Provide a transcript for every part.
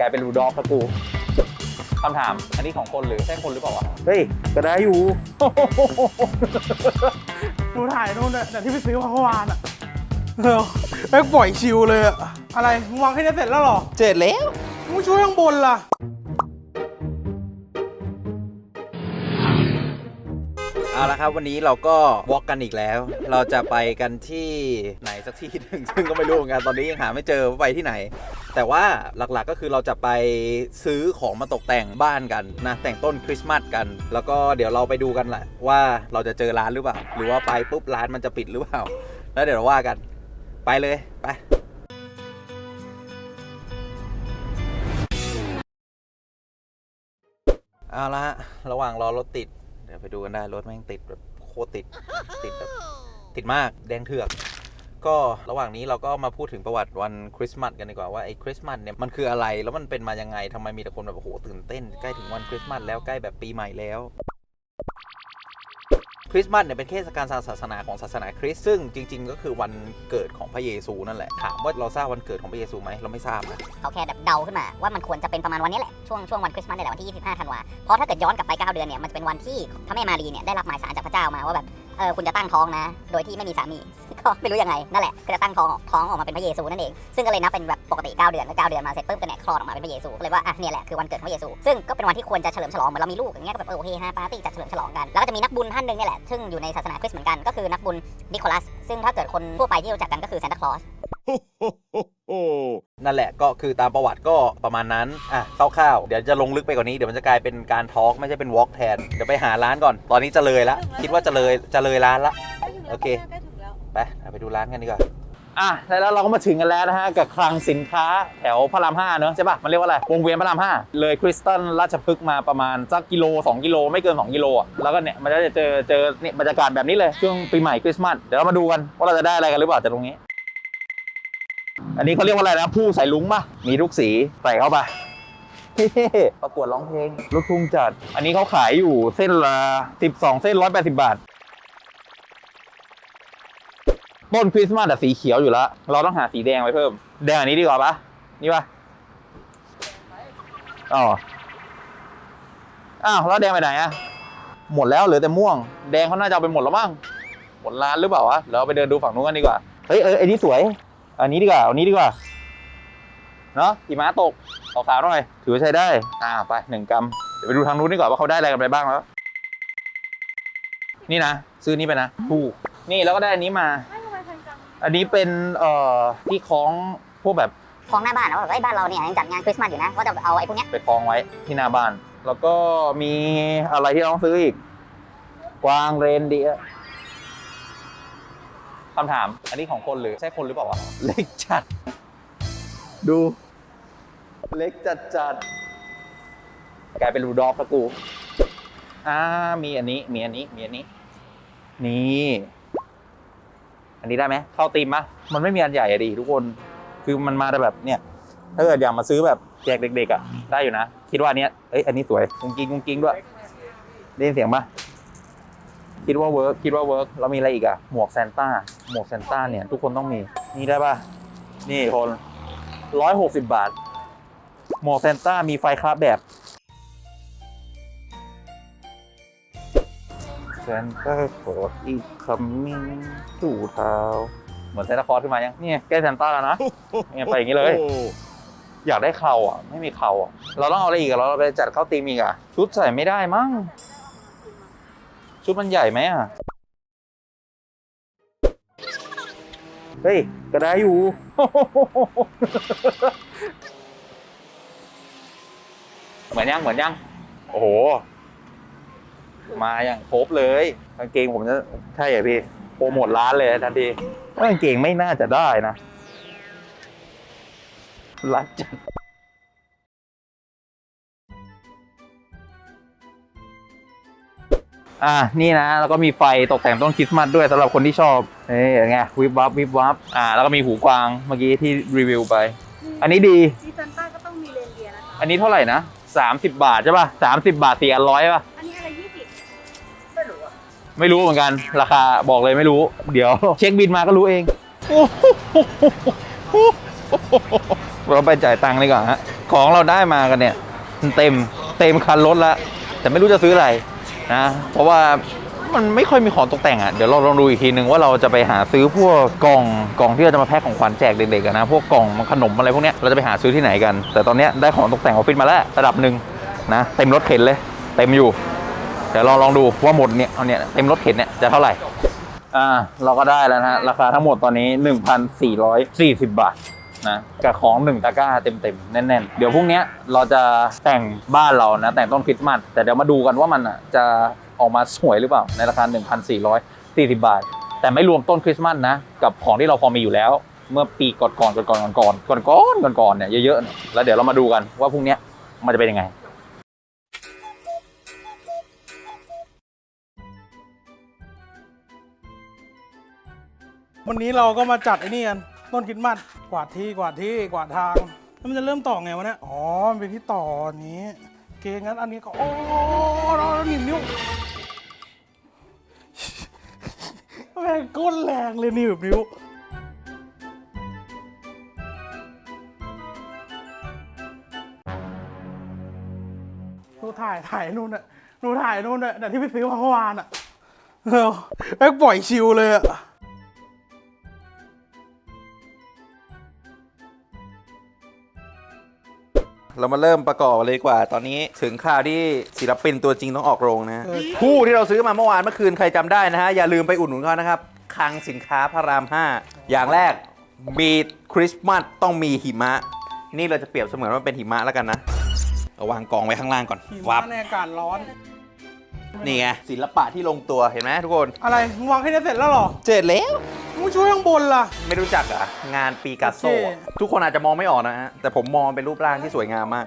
กลายเป็นรูดอฟแล้วกูคำถาม อันนี้ของคนหรือใช่คนหรือเปล่าวะเฮ้ยก็ได้อยู่หนูถ่ายนู่นน่ะแต่ที่ไปซื้อมาเมื่อวานอะเออแม่งปล่อยชิวเลยอะอะไรมึงวางแค่นี้เสร็จแล้วเหรอ เจ็ดแล้ว มึงช่วยข้างบนล่ะ เอาละครับวันนี้เราก็วอล์กกันอีกแล้ว เราจะไปกันที่ไหนสักที่หนึ่งซึ่งก็ไม่รู้เหมือนกันตอนนี้ยังหาไม่เจอว่าไปที่ไหน แต่ว่าหลักๆก็คือเราจะไปซื้อของมาตกแต่งบ้านกันนะแต่งต้นคริสต์มาสกัน แล้วก็เดี๋ยวเราไปดูกันแหละว่าเราจะเจอร้านหรือเปล่า หรือว่าไปปุ๊บร้านมันจะปิดหรือเปล่า แล้วเดี๋ยวเราว่ากันไปเลยไปเอาละระหว่างรอรถติด ไปดูกันได้รถแม่งติดแบบโคตรติดติดแบบติดมากแดงเถือก ก็ระหว่างนี้เราก็มาพูดถึงประวัติวันคริสต์มาสกันดีกว่าว่าไอ้คริสต์มาสเนี่ยมันคืออะไรแล้วมันเป็นมายังไงทำไมมีแต่คนแบบโอ้โหตื่นเต้นใกล้ถึงวันคริสต์มาสแล้วใกล้แบบปีใหม่แล้ว คริสต์มาสเนี่ยเป็นเทศกาลทางศาสนาของศาสนาคริสต์ซึ่งจริง ๆ ก็คือวันเกิดของพระเยซูนั่นแหละถามว่าเราทราบวันเกิดของพระเยซูไหมเราไม่ทราบนะเขาแค่แบบเดาขึ้นมาว่ามันควรจะเป็นประมาณวันนี้แหละ ช่วงช่วงวันคริสต์มาสนี่แหละวันที่ 25ธันวาเพราะถ้าเกิดย้อนกลับไป 9 เดือนเนี่ยมันจะเป็นวันที่พระแม่มารีเนี่ยได้รับหมายสารจากพระเจ้ามาว่าแบบเออคุณจะตั้งท้องนะ โดยที่ไม่มีสามี ก็ไม่รู้ยังไงนั่นแหละก็จะตั้งท้องท้องออกมาเป็นพระเยซูนั่นเองซึ่งก็เลยนับเป็นแบบปกติ9เดือนแล้ว9เดือนมาเสร็จปุ๊บก็เนี่ยคลอดออกมาเป็นพระเยซูก็เลยว่าอะเนี่ยแหละคือวันเกิดพระเยซูซึ่งก็เป็นวันที่ควรจะเฉลิมฉลองเหมือนเรามีลูกอย่างเงี้ยก็แบบเออโอเคฮะปาร์ตี้จัดเฉลิมฉลองกันแล้วก็จะมีนักบุญท่านหนึ่งเนี่ยแหละซึ่งอยู่ในศาสนาคริสต์เหมือนกันก็คือนักบุญนิโคลัส ซึ่งถ้าเกิดคนทั่วไปที่รู้จักกันก็คือซานตาคลอสนั่นแหละก็คือตามประวัติก็ประมาณนั้น อะคร่าวๆ เดี๋ยวจะลงลึกไปกว่านี้ เดี๋ยวมันจะกลายเป็นการทอล์กไม่ใช่เป็นวอล์กแทน เดี๋ยวไปหาร้านก่อน ตอนนี้จะเลยละ คิดว่าจะเลยจะเลยร้านละ โอเค ไปเอาไปดูร้านกันดีกว่าอะแล้วเราก็มาถึงกันแล้วนะฮะกับคลังสินค้าแถวพระรามห้าเนอะใช่ป่ะมันเรียกว่าอะไรวงเวียนพระรามห้าเลยคริสตัลราชพฤกษ์มาประมาณสักกิโล 2 กิโลไม่เกิน 2 กิโลอะแล้วก็เนี่ยมันจะเจอเจอเนี่ยบรรยากาศแบบนี้เลยช่วงปีใหม่คริสต์มาสเดี๋ยวเรามาดูกันว่าเราจะได้อะไรกันหรือเปล่าจากตรงนี้ อันนี้เขาเรียกว่าอะไรนะผู้ใส่ลุงป่ะมีทุกสีใส่เข้าไปเฮ้ประกวดร้องเพลงลูกทุ่งจัด อันนี้เขาขายอยู่เส้นละ12 เส้น180 บาท ต้นคริสต์มาสอะสีเขียวอยู่แล้ว เราต้องหาสีแดงไว้เพิ่ม แดงอันนี้ดีกว่าปะนี่ปะอ๋ออ้าวแล้วแดงไปไหนอะหมดแล้วเหลือแต่ม่วง แดงเขาน่าจะเอาไปหมดแล้วมั้งหมดร้านหรือเปล่าวะเดี๋ยวเราไปเดินดูฝั่งนู้นกันดีกว่าเฮ้ยเออไอ้นี่สวย อันนี้ดีกว่าอันนี้ดีกว่าเนาะหิมะตกขาวๆหน่อย ถือว่าใช้ได้ อ่าไปหนึ่งกรัมเดี๋ยวไปดูทางนู้นดีกว่าว่าเขาได้อะไรกันไปบ้างแล้ว นี่นะ ซื้อนี้ไปนะถูกนี่แล้วก็ได้อันนี้มา อันนี้เป็นเอ่อที่คล้องพวกแบบฟ้องหน้าบ้านนะว่าแบบเอ้ยบ้านเราเนี่ยยังจัดงานคริสต์มาสอยู่นะว่าจะเอาไอ้พวกเนี้ยไปคล้องไว้ที่หน้าบ้าน แล้วก็มีอะไรที่เราต้องซื้ออีก กวางเรนเดียร์คำถาม อันนี้ของคนหรือใช่คนหรือเปล่าวะเล็กจัด ดู เล็กจัดจัดกลายเป็นรูดอฟแล้วกู อ่า มีอันนี้ มีอันนี้ มีอันนี้ นี่ อันนี้ได้ไหมเข้าตีมปะมันไม่มีอันใหญ่อะดิทุกคน คือมันมาแต่แบบเนี่ยถ้าเกิดอยากมาซื้อแบบแจกเด็กๆอะได้อยู่นะ คิดว่าอันเนี้ยเอ้ยอันนี้สวยกุ้งกิ้งกุ้งกิ้งด้วยได้ยินเสียงปะคิดว่าเวิร์กคิดว่าเวิร์กเรามีอะไรอีกอะหมวกซนต้าหมวกซนต้าเนี่ยทุกคนต้องมีนี่ได้ปะนี่คนร้อยหกสิบบาทหมวกซนต้ามีไฟคราฟแบบ ซานต้าขออีกคัมมิ่งถูเท้าเหมือนซานตาคลอสขึ้นมายังเนี่ยใกล้ซานต้าแล้วนะเนี่ยไปอย่างนี้เลย อยากได้เข่าอะ ไม่มีเข่าอะ เราต้องเอาอะไรอีกอะเราไปจัดเข้าตีมอีกอะ ชุดใส่ไม่ได้มั้ง ชุดมันใหญ่ไหมอะ เฮ้ยก็ได้อยู่เหมือนยังเหมือนยัง โอ้โห มาอย่างครบเลยกางเกงผมจะใช่เหรอพี่โปรโมทร้านเลยทันทีว่ากางเกงไม่น่าจะได้นะรัดจัดอ่านี่นะแล้วก็มีไฟตกแต่งต้นคริสต์มาสด้วยสำหรับคนที่ชอบเอ้ยไงวิบวับวิบวับอ่าแล้วก็มีหูกวางเมื่อกี้ที่รีวิวไป อันนี้ดีดิซันต้าก็ต้องมีเรนเดียร์นะคะอันนี้เท่าไหร่นะสามสิบบาทใช่ป่ะสามสิบบาทสี่อันร้อยป่ะ ไม่รู้เหมือนกันราคาบอกเลยไม่รู้ เดี๋ยว เช็คบินมาก็รู้เองเราไปจ่ายตังค์ดีกว่าฮะของเราได้มากันเนี่ยเต็มเต็มคันรถแล้วแต่ไม่รู้จะซื้ออะไรนะเพราะว่ามันไม่ค่อยมีของตกแต่งอะ เดี๋ยวเราลองดูอีกทีนึงว่าเราจะไปหาซื้อพวกกล่องกล่องที่เราจะมาแพ็คของขวัญแจกเด็กๆนะ พวกกล่องขนมอะไรพวกเนี้ยเราจะไปหาซื้อที่ไหนกัน แต่ตอนเนี้ยได้ของตกแต่งออฟฟิศมาแล้วระดับหนึ่งนะ เต็มรถเข็นเลย เต็มอยู่ เดี๋ยวเราลองดูว่าหมดเนี่ยเอาเนี่ยเต็มรถเข็นเนี่ยจะเท่าไหร่อ่าเราก็ได้แล้วนะฮะราคาทั้งหมดตอนนี้ 1,440 บาทนะกับของหนึ่งตะกร้าเต็มๆแน่นๆ เดี๋ยวพรุ่งนี้เราจะแต่งบ้านเรานะแต่งต้นคริสต์มาสแต่เดี๋ยวมาดูกันว่ามันอะจะออกมาสวยหรือเปล่าในราคา 1,440 บาท แต่ไม่รวมต้นคริสต์มาสนะกับของที่เราพอมีอยู่แล้ว เมื่อปีก่อนๆก่อนๆก่อนๆก่อนๆก่อนๆก่อนก่อนเนี่ยเยอะๆแล้วเดี๋ยวเรามาดูกันว่าพรุ่งนี้มันจะเป็นยังไง วันนี้เราก็มาจัดไอ้นี่กันต้นคริดมัดกวาดที่กวาดที่กวาดทางแล้วมันจะเริ่มต่อไงวะเนี่ยอ๋อมันเป็นที่ต่อนี้เคงั้นอันนี้ก็โอ้เราหนีบนิ้วแม่งก้นแรงเลยหนีบนิ้วหนูถ่ายถ่ายนู่นน่ะหนูถ่ายนู่นน่ะแต่ที่ไปซื้อมาเมื่อวานอะเออแม่งปล่อยชิวเลยอะ เรามาเริ่มประกอบเลยดีกว่า ตอนนี้ถึงข่าวที่ศิลปินตัวจริงต้องออกโรงนะฮะเออคู่ที่เราซื้อมาเมื่อวานเมื่อคืนใครจำได้นะฮะ อย่าลืมไปอุดหนุนเขานะครับ คลังสินค้าพระราม 5 อย่างแรกมีคริสต์มาสต้องมีหิมะ นี่เราจะเปรียบเสมือนว่าเป็นหิมะแล้วกันนะเอาวางกองไว้ข้างล่างก่อนหิวัมะบในอากาศร้อน นี่ไงศิลปะที่ลงตัวเห็นไหมทุกคน อะไรมึงวางให้ได้เสร็จแล้วเหรอ เจ็ดแล้ว มึงช่วยข้างบนล่ะ ไม่รู้จักเหรอะ งานปีกาโซโอเคทุกคนอาจจะมองไม่ออกนะฮะ แต่ผมมองเป็นรูปร่างที่สวยงามมาก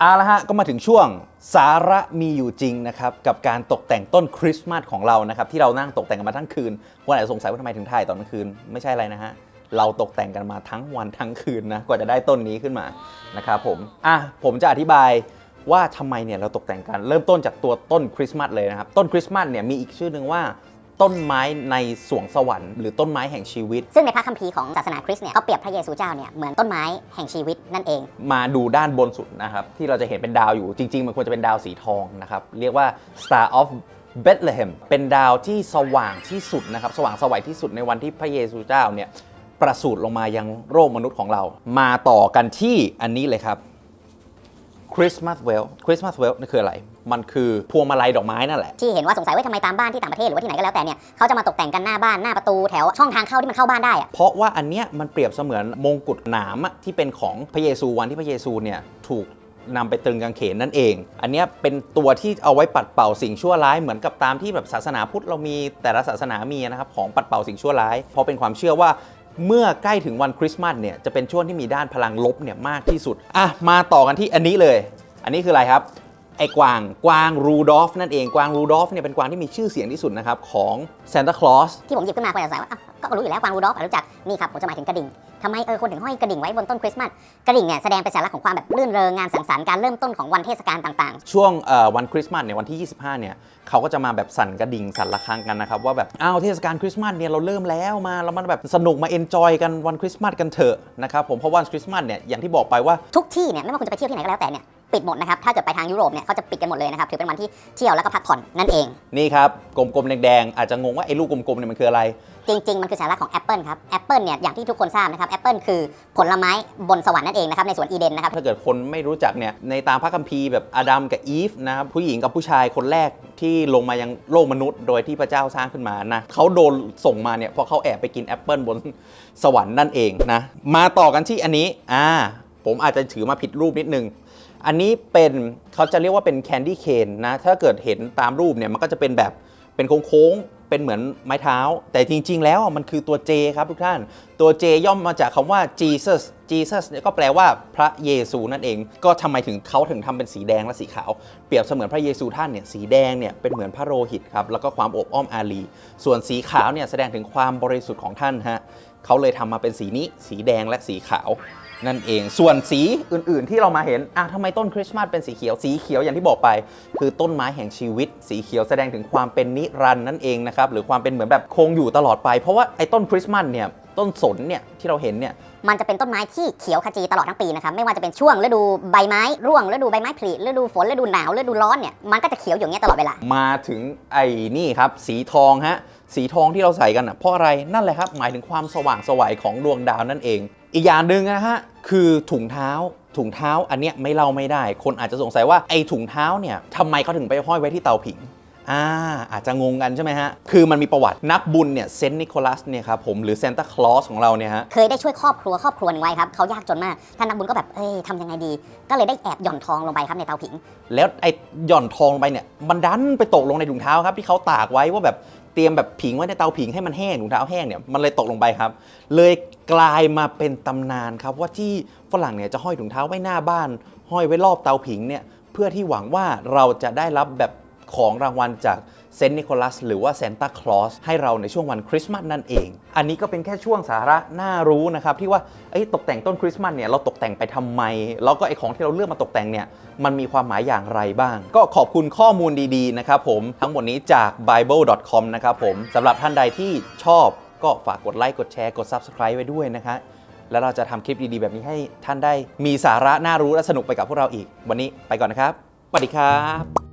เอาละฮะก็มาถึงช่วงสาระมีอยู่จริงนะครับกับการตกแต่งต้นคริสต์มาสของเรานะครับที่เรานั่งตกแต่งกันมาทั้งคืนวันไหนสงสัยว่าทำไมถึงถ่ายตอนกลางคืนไม่ใช่อะไรนะฮะเราตกแต่งกันมาทั้งวันทั้งคืนนะกว่าจะได้ต้นนี้ขึ้นมานะครับผมอะผมจะอธิบายว่าทำไมเนี่ยเราตกแต่งกันเริ่มต้นจากตัวต้นคริสต์มาสเลยนะครับต้นคริสต์มาสเนี่ยมีอีกชื่อหนึ่งว่า ต้นไม้ในสวงสวรรค์หรือต้นไม้แห่งชีวิต ซึ่งในพระคัมภีร์ของศาสนาคริสต์เนี่ยเขาเปรียบพระเยซูเจ้าเนี่ยเหมือนต้นไม้แห่งชีวิตนั่นเอง มาดูด้านบนสุดนะครับ ที่เราจะเห็นเป็นดาวอยู่จริง ๆ มันควรจะเป็นดาวสีทองนะครับ เรียกว่า Star of Bethlehem เป็นดาวที่สว่างที่สุดนะครับ สว่างสวัยที่สุดในวันที่พระเยซูเจ้าเนี่ยประสูติลงมายังโลกมนุษย์ของเรา มาต่อกันที่อันนี้เลยครับ Christmas Well Christmas Well นี่คืออะไร มันคือพวงมาลัยดอกไม้นั่นแหละ ที่เห็นว่าสงสัยว่าทำไมตามบ้านที่ต่างประเทศหรือว่าที่ไหนก็แล้วแต่เนี่ยเขาจะมาตกแต่งกันหน้าบ้านหน้าประตูแถวช่องทางเข้าที่มันเข้าบ้านได้อะเพราะว่าอันเนี้ยมันเปรียบเสมือนมงกุฎหนามอะที่เป็นของพระเยซูวันที่พระเยซูเนี่ยถูกนำไปตรึงกางเขนนั่นเอง อันเนี้ยเป็นตัวที่เอาไว้ปัดเป่าสิ่งชั่วร้ายเหมือนกับตามที่แบบศาสนาพุทธเรามีแต่ละศาสนามีนะครับของปัดเป่าสิ่งชั่วร้าย เพราะเป็นความเชื่อว่า เมื่อใกล้ถึงวันคริสต์มาสเนี่ยจะเป็นช่วงที่มีด้านพลังลบเนี่ยมากที่สุดอะมาต่อกันที่อันนี้เลย อันนี้คืออะไรครับ ไอ้กวางกวางรูดอฟนั่นเองกวางรูดอฟเนี่ยเป็นกวางที่มีชื่อเสียงที่สุดนะครับของซานตาคลอสที่ผมหยิบขึ้นมาคนจะสงสัยว่าอ้าวก็รู้อยู่แล้วกวางรูดอฟอะรู้จักนี่ครับผมจะหมายถึงกระดิ่งทำไมเออคนถึงห้อยกระดิ่งไว้บนต้นคริสต์มาสกระดิ่งเนี่ยแสดงเป็นสัญลักษณ์ของความแบบรื่นเริงงานสังสรรค์การเริ่มต้นของวันเทศกาลต่างช่วงเอ่อวันคริสต์มาสเนี่ยวันที่ 25 เนี่ยเขาก็จะมาแบบสั่นกระดิ่งสั่นระฆังกันนะครับว่าแบบอ้าวเทศกาลคริสต์มาสเนี่ยเราเริ่มแล้วมาเรามาแบบสนุกมาเอนจอยกันวันคริสต์มาสกันเถอะนะครับผมเพราะวันคริสต์มาสเนี่ยอย่างที่บอกไปว่าๆทุกที่เนี่ยไม่ว่าคุณจะไปเที่ยวที่ไหนก็แล้วแต่เนี่ย ปิดหมดนะครับ ถ้าเกิดไปทางยุโรปเนี่ยเขาจะปิดกันหมดเลยนะครับ ถือเป็นวันที่เที่ยวแล้วก็พักผ่อนนั่นเอง นี่ครับ กลมๆ แดงๆ อาจจะงงว่าไอ้ลูกกลมๆ เนี่ยมันคืออะไร จริง ๆ มันคือสัญลักษณ์ของแอปเปิลครับ แอปเปิลเนี่ย อย่างที่ทุกคนทราบนะครับ แอปเปิลคือผลไม้บนสวรรค์นั่นเองนะครับ ในสวนอีเดนนะครับ ถ้าเกิดคนไม่รู้จักเนี่ย ในตามพระคัมภีร์แบบอาดัมกับอีฟนะครับ ผู้หญิงกับผู้ชายคนแรกที่ลงมายังโลกมนุษย์ โดยที่พระเจ้าสร้างขึ้นมานะเขาโดนส่งมาเนี่ยเพราะเขาแอบไปกินแอปเปิลบนสวรรค์นั่นเองนะ มาต่อกันที่อันนี้ อ่า ผมอาจจะถือมาผิดรูปนิดนึง อันนี้เป็นเขาจะเรียกว่าเป็นแคนดี้เคนนะ ถ้าเกิดเห็นตามรูปเนี่ยมันก็จะเป็นแบบเป็นโค้งๆ เป็นเหมือนไม้เท้า แต่จริง ๆ แล้วมันคือตัว J ครับทุกท่าน ตัว J ย่อมมาจากคำว่า Jesus Jesus เนี่ยก็แปลว่าพระเยซูนั่นเอง ก็ทำไมถึงเขาถึงทำเป็นสีแดงและสีขาว เปรียบเสมือนพระเยซูท่านเนี่ยสีแดงเนี่ยเป็นเหมือนพระโลหิตครับ แล้วก็ความอบอ้อมอารี ส่วนสีขาวเนี่ยแสดงถึงความบริสุทธิ์ของท่านฮะเขาเลยทำมาเป็นสีนี้ สีแดงและสีขาว นั่นเองส่วนสีอื่นๆที่เรามาเห็นอะทำไมต้นคริสต์มาสเป็นสีเขียวสีเขียวอย่างที่บอกไป คือต้นไม้แห่งชีวิต สีเขียวแสดงถึงความเป็นนิรันดร์นั่นเองนะครับหรือความเป็นเหมือนแบบคงอยู่ตลอดไป เพราะว่าไอ้ต้นคริสต์มาสเนี่ยต้นสนเนี่ยที่เราเห็นเนี่ยมันจะเป็นต้นไม้ที่เขียวขจีตลอดทั้งปีนะครับไม่ว่าจะเป็นช่วงฤดูใบไม้ร่วงฤดูใบไม้ผลิฤดูฝนฤดูหนาวฤดูร้อนเนี่ยมันก็จะเขียวอยู่อย่างเงี้ยตลอดเวลามาถึงไอ้นี่ครับสีทองฮะสีทองที่เราใส่กันอะเพราะอะไรนั่นแหละครับหมายถึงความสว่างไสวัยของดวงดาวนั่นเอง อีกอย่างหนึ่งนะฮะคือถุงเท้าถุงเท้าอันเนี้ยไม่เล่าไม่ได้ คนอาจจะสงสัยว่าไอ้ถุงเท้าเนี่ยทำไมเขาถึงไปห้อยไว้ที่เตาผิงอ่าอาจจะงงกันใช่ไหมฮะ คือมันมีประวัตินักบุญเนี่ยเซนต์นิโคลัสเนี่ยครับผมหรือเซนตาคลอสของเราเนี่ยฮะ เคยได้ช่วยครอบครัวครอบครัวหนึงไว้ครับเขายากจนมาก ท่านนักบุญก็แบบ เอ้ยทำยังไงดี ก็เลยได้แอบหย่อนทองลงไปครับในเตาผิง แล้วไอ้หย่อนทองลงไปเนี่ยมันดันไปตกลงในถุงเท้าครับที่เขาตากไว้ว่าแบบ เตรียมแบบผิงไว้ในเตาผิงให้มันแห้งถุงเท้าแห้งเนี่ยมันเลยตกลงไปครับ เลยกลายมาเป็นตำนานครับว่าที่ฝรั่งเนี่ยจะห้อยถุงเท้าไว้หน้าบ้าน ห้อยไว้รอบเตาผิงเนี่ยเพื่อที่หวังว่าเราจะได้รับแบบของรางวัลจาก เซนต์นิโคลัสหรือว่าเซนต้าคลอสให้เราในช่วงวันคริสต์มาสนั่นเอง อันนี้ก็เป็นแค่ช่วงสาระน่ารู้นะครับที่ว่าเอ้ตกแต่งต้นคริสต์มาสเนี่ยเราตกแต่งไปทำไม แล้วก็ไอของที่เราเลือกมาตกแต่งเนี่ยมันมีความหมายอย่างไรบ้าง ก็ขอบคุณข้อมูลดีๆนะครับผมทั้งหมดนี้จาก bible.com นะครับผมสำหรับท่านใดที่ชอบก็ฝากกดไลค์กดแชร์กด subscribe ไว้ด้วยนะคะแล้วเราจะทำคลิปดีๆ แบบนี้ให้ท่านได้มีสาระน่ารู้และสนุกไปกับพวกเราอีก วันนี้ไปก่อนนะครับสวัสดีครับ